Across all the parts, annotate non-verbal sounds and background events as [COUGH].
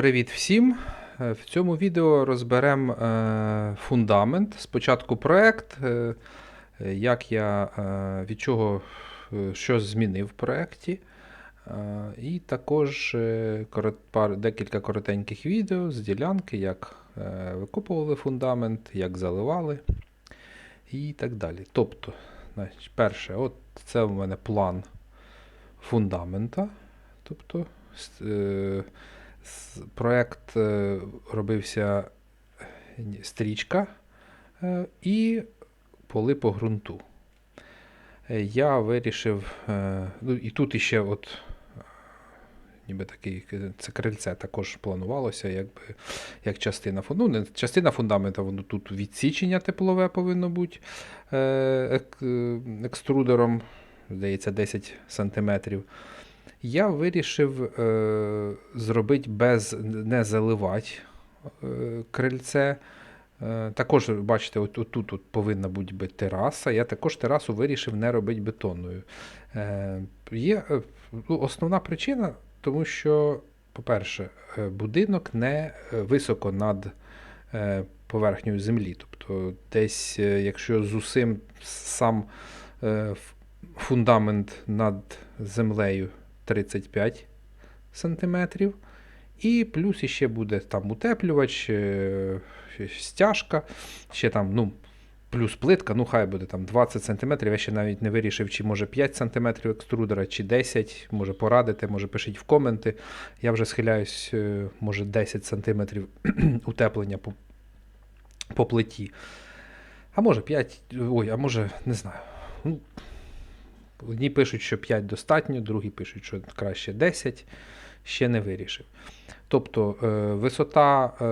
Привіт всім! Е, В цьому відео розберемо е, фундамент. Спочатку проект, е, як я від чого що змінив в проєкті. І також декілька коротеньких відео з ділянки, як викопували фундамент, як заливали і так далі. Тобто, перше, от це в мене план фундамента. Тобто, с- е, робився е, стрічка е, і поли по ґрунту. Я вирішив, ну і тут іще от ніби такий, це крильце також планувалося, якби, як частина. Ну, частина фундамента, воно тут відсічення теплове повинно бути ек- екструдером, здається, 10 сантиметрів. Я вирішив е, зробити без не заливати е, крильце. Е, також, бачите, от, от тут от повинна бути тераса. Я також терасу вирішив не робити бетонною. Е, є е, ну, основна причина, тому що, по-перше, е, будинок не е, високо над е, поверхнею землі. Тобто, десь, якщо з усім сам е, фундамент над землею 35 сантиметрів. І плюс іще буде там утеплювач, е, стяжка, ще там, ну, плюс плитка, ну хай буде там 20 см. Я ще навіть не вирішив, чи може 5 см екструдера, чи 10 може порадити, може пишіть в коменти. Я вже схиляюсь, е, може 10 см [CLEARS THROAT] утеплення по, по плиті. А може 5, ой, а може, не знаю. Одні пишуть, що 5 достатньо, другі пишуть, що краще 10. Ще не вирішив. Тобто е, висота, е,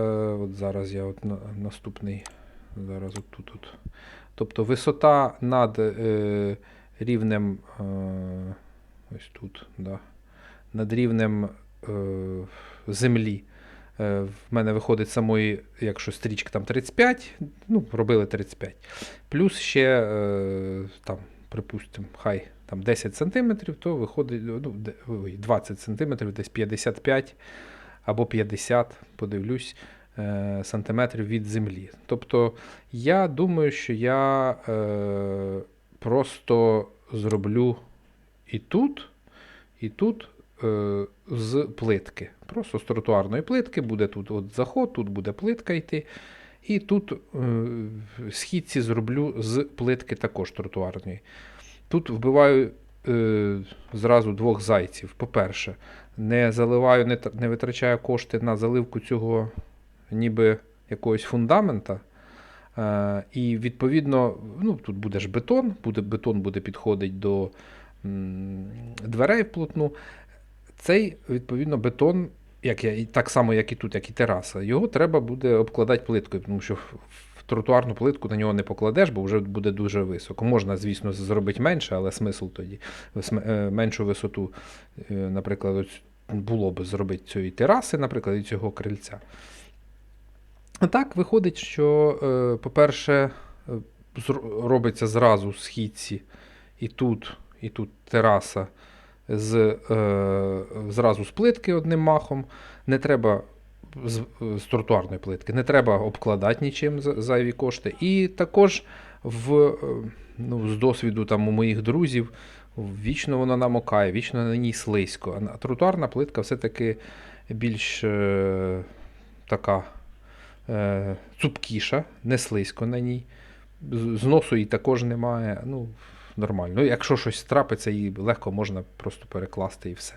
от зараз я от на, наступний, зараз от тут. От. Тобто висота над е, рівнем, е, ось тут, да, над рівнем е, землі. Е, в мене виходить самої, якщо стрічка там 35, ну, робили 35. Плюс ще там, припустимо, хай там 10 см, то виходить ну, 20 см, десь 55 або 50, подивлюсь, е, сантиметрів від землі. Тобто я думаю, що я е, просто зроблю і тут, і тут е, з плитки. Просто з тротуарної плитки буде тут от заход, тут буде плитка йти. І тут е, східці зроблю з плитки також тротуарної. Тут вбиваю е, зразу двох зайців. По-перше, не заливаю, не, не витрачаю кошти на заливку цього ніби якогось фундамента. Е, і відповідно, ну, тут буде ж бетон, буде, бетон буде підходити до м, дверей вплотну. Цей, відповідно, бетон, як я, так само, як і тут, як і тераса, його треба буде обкладати плиткою, тому що тротуарну плитку на нього не покладеш, бо вже буде дуже високо. Можна, звісно, зробити менше, але смисл тоді е, меншу висоту, е, наприклад, було б зробити цієї тераси, наприклад, і цього крильця. А так виходить, що, е, по-перше, робиться зразу східці і тут, і тут тераса з, зразу з плитки одним махом. Не треба з, з тротуарної плитки, не треба обкладати нічим зайві кошти. І також в, е, ну, з досвіду там, у моїх друзів вічно вона намокає, вічно на ній слизько. А тротуарна плитка все-таки більш е, така е, цупкіша, не слизько на ній. З- Зносу її також немає. Ну, нормально. Ну, якщо щось трапиться, її легко можна просто перекласти і все.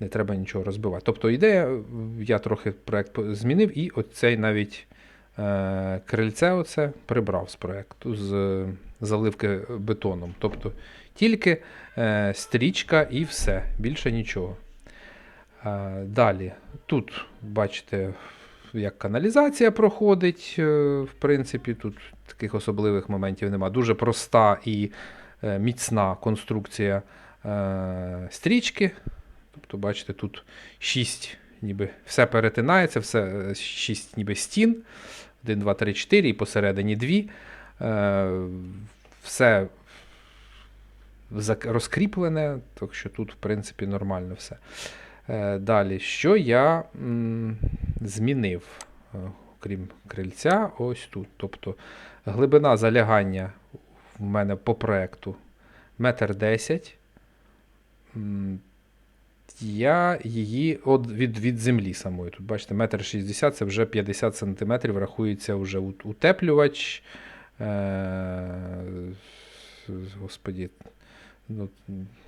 Не треба нічого розбивати. Тобто ідея, я трохи проект змінив, і оцей навіть е, крильце оце прибрав з проекту з е, заливки бетоном. Тобто тільки е, стрічка і все, більше нічого. Е, далі, тут бачите, як каналізація проходить. е, В принципі, тут таких особливих моментів нема. Дуже проста і е, міцна конструкція е, стрічки. Тобто, бачите, тут 6 ніби все перетинається, все е, 6 ніби стін. 1, 2, 3, 4 і посередині 2. Е, все розкріплене, так що тут, в принципі, нормально все. Е, далі, що я змінив, окрім крильця, ось тут. Тобто глибина залягання в мене по проекту 1,10 10 я її от від, від землі самої. Тут, бачите, метр шістдесят, це вже 50 сантиметрів, рахується вже утеплювач. Е, господі, ну,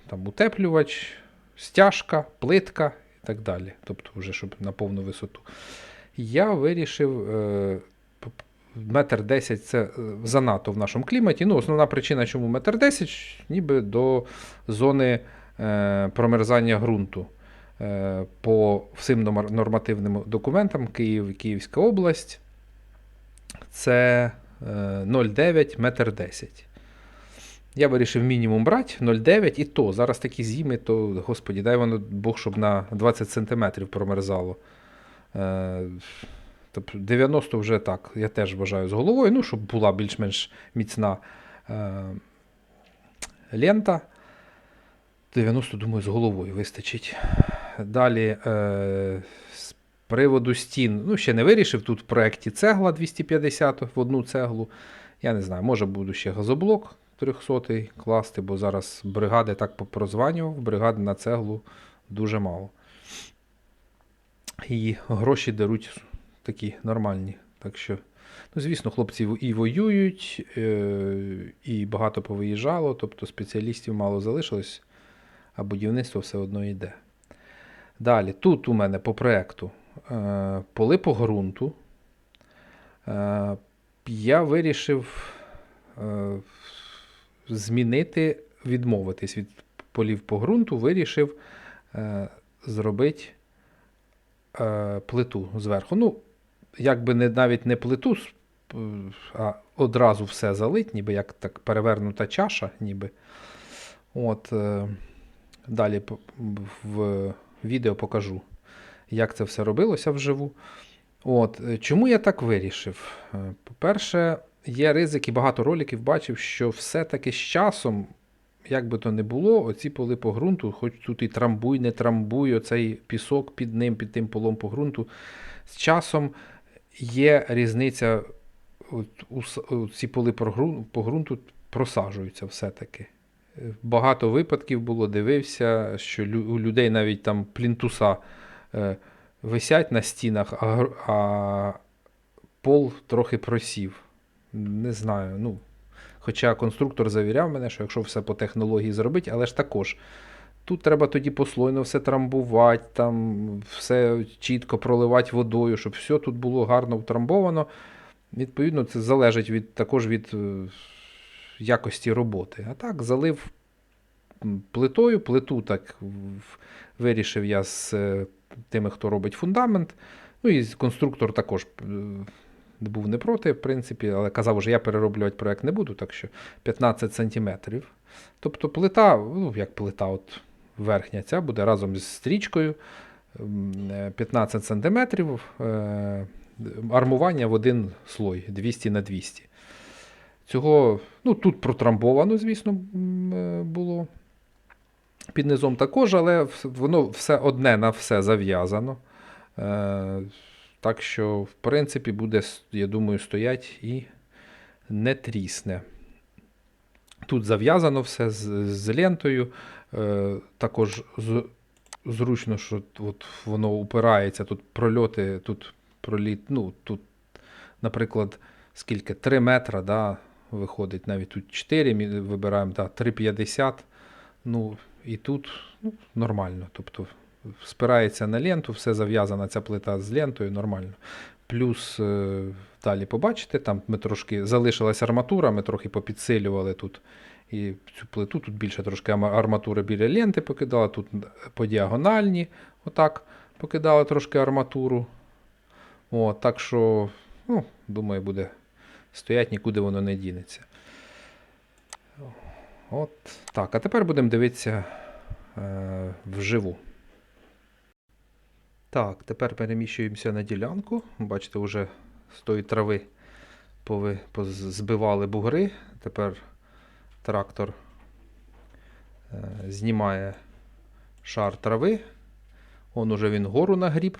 там утеплювач, стяжка, плитка і так далі. Тобто, вже щоб на повну висоту. Я вирішив. Е, Метр десять це е, занадто в нашому кліматі. Ну, основна причина, чому метр десять, ніби до зони промерзання ґрунту. Е, по всім нормативним документам Київ і Київська область. Це е, 0,9 метр 10. Я вирішив мінімум брати 0,9 і то. Зараз такі зими, то, господі, дай воно Бог, щоб на 20 см промерзало. Е, тобто 90 вже так, я теж вважаю з головою, ну, щоб була більш-менш міцна е, лента. 90, думаю, з головою вистачить. Далі е, з приводу стін. Ну, ще не вирішив. Тут в проєкті цегла 250 в одну цеглу. Я не знаю, може буду ще газоблок 300 класти, бо зараз бригади так попрозванював, бригади на цеглу дуже мало. І гроші даруть такі нормальні. Так що, ну, звісно, хлопці і воюють, е, і багато повиїжджало, тобто спеціалістів мало залишилось, а будівництво все одно йде. Далі, тут у мене по проєкту е, поли по ґрунту. Е, я вирішив е, змінити, відмовитись від полів по ґрунту, вирішив зробити плиту зверху. Ну, якби не, навіть не плиту, а одразу все залить, ніби як так перевернута чаша, ніби. От, далі в відео покажу, як це все робилося вживу. От, е, чому я так вирішив? Е, По-перше, є ризик, і багато роликів бачив, що все-таки з часом, як би то не було, оці поли по ґрунту, хоч тут і трамбуй, не трамбуй, оцей пісок під ним, під тим полом по ґрунту, з часом є різниця, от, у, ці поли по ґрунту просаджуються все-таки. Багато випадків було, дивився, що у людей навіть там плінтуса е, висять на стінах, а, пол трохи просів. Не знаю. ну, Хоча конструктор завіряв мене, що якщо все по технології зробити, але ж також. Тут треба тоді послойно все трамбувати, там все чітко проливати водою, щоб все тут було гарно втрамбовано. Відповідно, це залежить від, також від е, якості роботи. А так, залив плитою, плиту так вирішив я з е, тими, хто робить фундамент. Ну і конструктор також е, був не проти, в принципі, але казав, що я перероблювати проект не буду, так що 15 сантиметрів. Тобто плита, ну як плита, от верхня ця буде разом з стрічкою е, 15 сантиметрів. е, Армування в один слой 200 на 200. Цього, ну тут протрамбовано, звісно, е, було. Під низом також, але воно все одне на все зав'язано. Е, так що, в принципі, буде, я думаю, стоять і не трісне. Тут зав'язано все з, з лентою. Е, також з, зручно, що от воно упирається, тут прольоти, тут проліт, ну, тут, наприклад, скільки? 3 метра, да, виходить, навіть тут 4 мі- вибираємо, да, 3,50. Ну, і тут ну, нормально. Тобто спирається на ленту, все зав'язана ця плита з лентою, нормально. Плюс е, далі побачите, там ми трошки залишилась арматура, ми трохи попідсилювали тут і цю плиту. Тут більше трошки арматури біля ленти покидала, тут по діагональні, отак покидала трошки арматуру. О, так що, ну, думаю, буде стоять, нікуди воно не дінеться. От так. А тепер будемо дивитися е, вживу. Так, тепер переміщуємося на ділянку. Бачите, вже з тої трави пови, збивали бугри. Тепер трактор е, знімає шар трави. Он уже він гору нагріб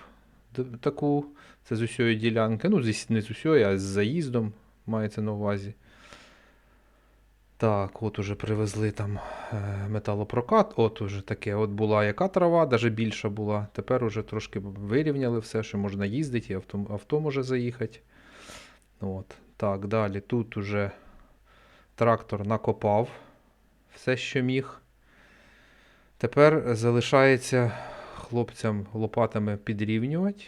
таку. Це з усієї ділянки. Ну, не з усієї, а з заїздом мається на увазі. Так, от уже привезли там е, металопрокат. От уже таке. От була яка трава, навіть більша була. Тепер уже трошки вирівняли все, що можна їздити, і авто, авто може заїхати. От. Так, далі. Тут уже трактор накопав все, що міг. Тепер залишається хлопцям лопатами підрівнювати,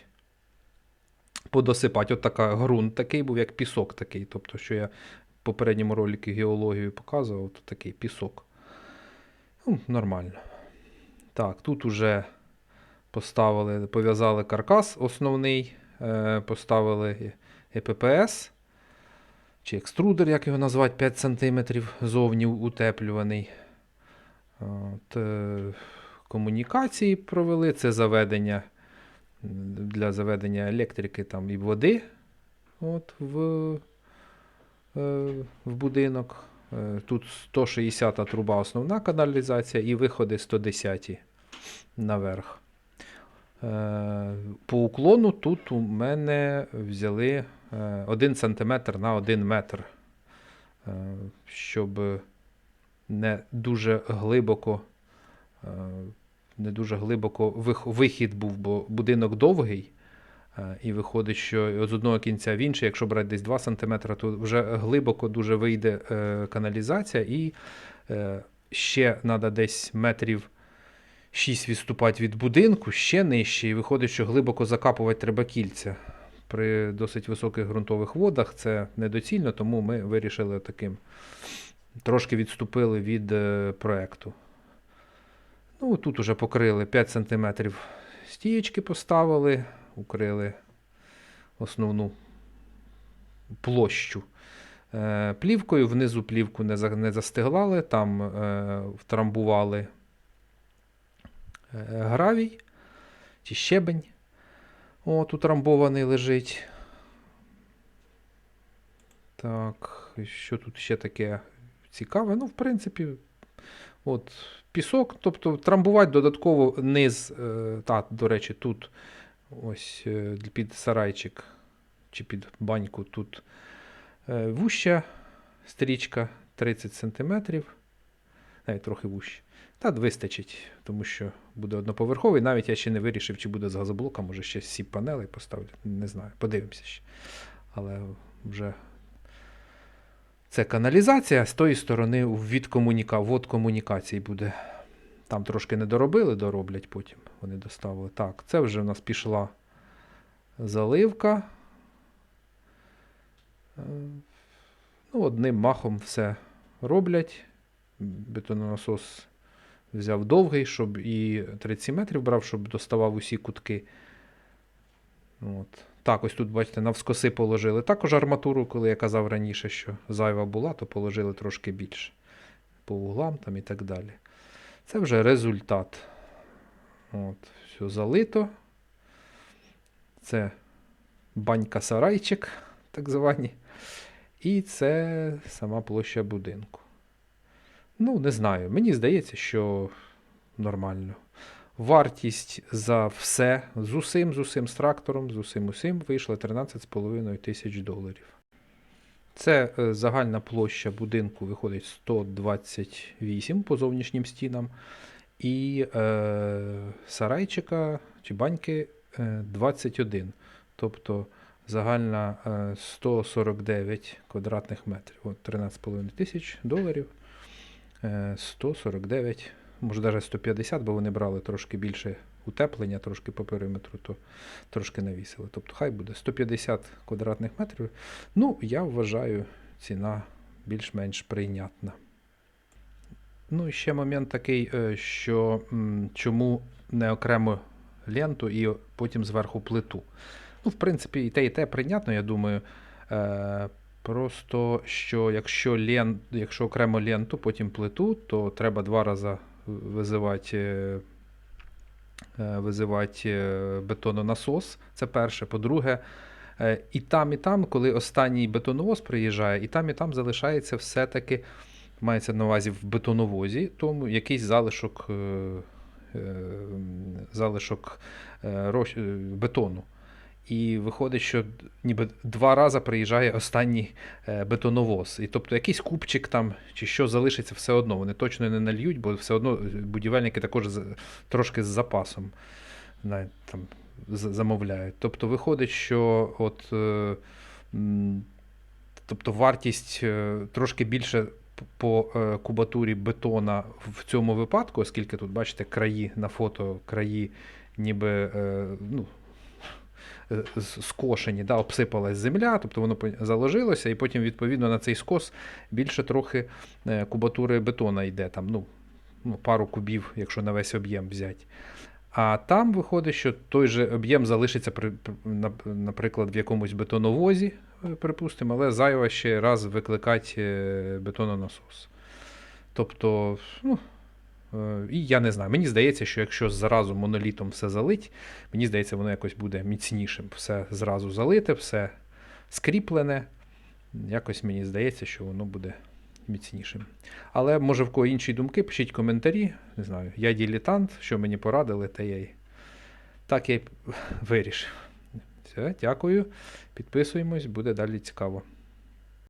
подосипати. От така ґрунт такий був, як пісок такий. Тобто, що я в попередньому ролику геологію показував, то такий пісок. Ну, нормально. Так, тут уже поставили, пов'язали каркас основний, е, поставили ЕППС. Чи екструдер, як його назвати, 5 см зовні утеплюваний. От, е, комунікації провели. Це заведення для заведення електрики там, і води от, в, е, в будинок. Е, Тут 160 труба основна каналізація і виходи 110 наверх. Е, По уклону тут у мене взяли 1 см на 1 метр, щоб не дуже глибоко, не дуже глибоко вихід був, бо будинок довгий. е, І виходить, що з одного кінця в інший, якщо брати десь 2 см, то вже глибоко дуже вийде е, каналізація, і е, ще треба десь метрів 6 відступати від будинку, ще нижче, і виходить, що глибоко закапувати треба кільця. При досить високих ґрунтових водах це недоцільно, тому ми вирішили таким. Трошки відступили від проекту. Ну, тут уже покрили 5 см стієчки поставили, укрили основну площу е, плівкою. Внизу плівку не, за- не застиглали, там е, втрамбували е, гравій чи щебень. От, утрамбований лежить. Так, що тут ще таке цікаве? Ну, в принципі, от, пісок, тобто трамбувати додатково низ, е, та, до речі, тут ось е, під сарайчик чи під баньку тут е, вуща стрічка 30 см, навіть трохи вужче. Та вистачить, тому що буде одноповерховий. Навіть я ще не вирішив, чи буде з газоблока, може ще сіп панелей поставлю. Не знаю, подивимося ще. Але вже це каналізація, з тої сторони від комуніка... ввод комунікацій буде. Там трошки не доробили, дороблять потім. Вони доставили. Так, це вже в нас пішла заливка. Е, Ну, одним махом все роблять. Бетононасос взяв довгий, щоб і 37 метрів брав, щоб доставав усі кутки. От. Так, ось тут, бачите, навскоси положили. Також арматуру, коли я казав раніше, що зайва була, то положили трошки більше. По углам там і так далі. Це вже результат. От, все залито. Це банька-сарайчик, так звані. І це сама площа будинку. Ну, не знаю. Мені здається, що нормально. Вартість за все з усім, з усім з трактором, з усім усім вийшла 13,5 тисяч доларів. Це е, загальна площа будинку виходить 128 по зовнішнім стінам. І е, сарайчика чи баньки е, 21. Тобто загальна е, 149 квадратних метрів. От 13,5 тисяч доларів. Е, 149, може навіть 150, бо вони брали трошки більше утеплення, трошки по периметру, то трошки навісили. Тобто хай буде 150 квадратних метрів. Ну, я вважаю, ціна більш-менш прийнятна. Ну, і ще момент такий, е, що чому не окремо ленту і потім зверху плиту. Ну, в принципі, і те, і те прийнятно, я думаю. Е, Просто що якщо лен, якщо окремо ленту, потім плиту, то треба два рази визивати, е, е, визивати е, бетононасос. Це перше. По-друге, і там, і там, коли останній бетоновоз приїжджає, і там, і там залишається все-таки, мається на увазі в бетоновозі, тому якийсь залишок залишок бетону. І виходить, що ніби два рази приїжджає останній е, бетоновоз. І тобто якийсь купчик там чи що залишиться все одно. Вони точно не нальють, бо все одно будівельники також трошки з запасом навіть, там, замовляють. Тобто виходить, що от, е, тобто вартість е, трошки більше по кубатурі бетона в цьому випадку, оскільки тут, бачите, краї на фото, краї ніби ну, скошені, да, обсипалась земля, тобто воно заложилося, і потім, відповідно, на цей скос більше трохи е, кубатури бетона йде, там, ну, ну, пару кубів, якщо на весь об'єм взяти. А там виходить, що той же об'єм залишиться, при, при- на- наприклад, в якомусь бетоновозі, е, припустимо, але зайва ще раз викликати е, бетононасос. Тобто, ну, е, і я не знаю. Мені здається, що якщо зразу монолітом все залить, мені здається, воно якось буде міцнішим. Все зразу залите, все скріплене. Якось мені здається, що воно буде міцнішим. Але може в кого інші думки, пишіть коментарі. Не знаю, я дилетант, що мені порадили, те я й так я й вирішив. Все, дякую. Підписуємось, буде далі цікаво.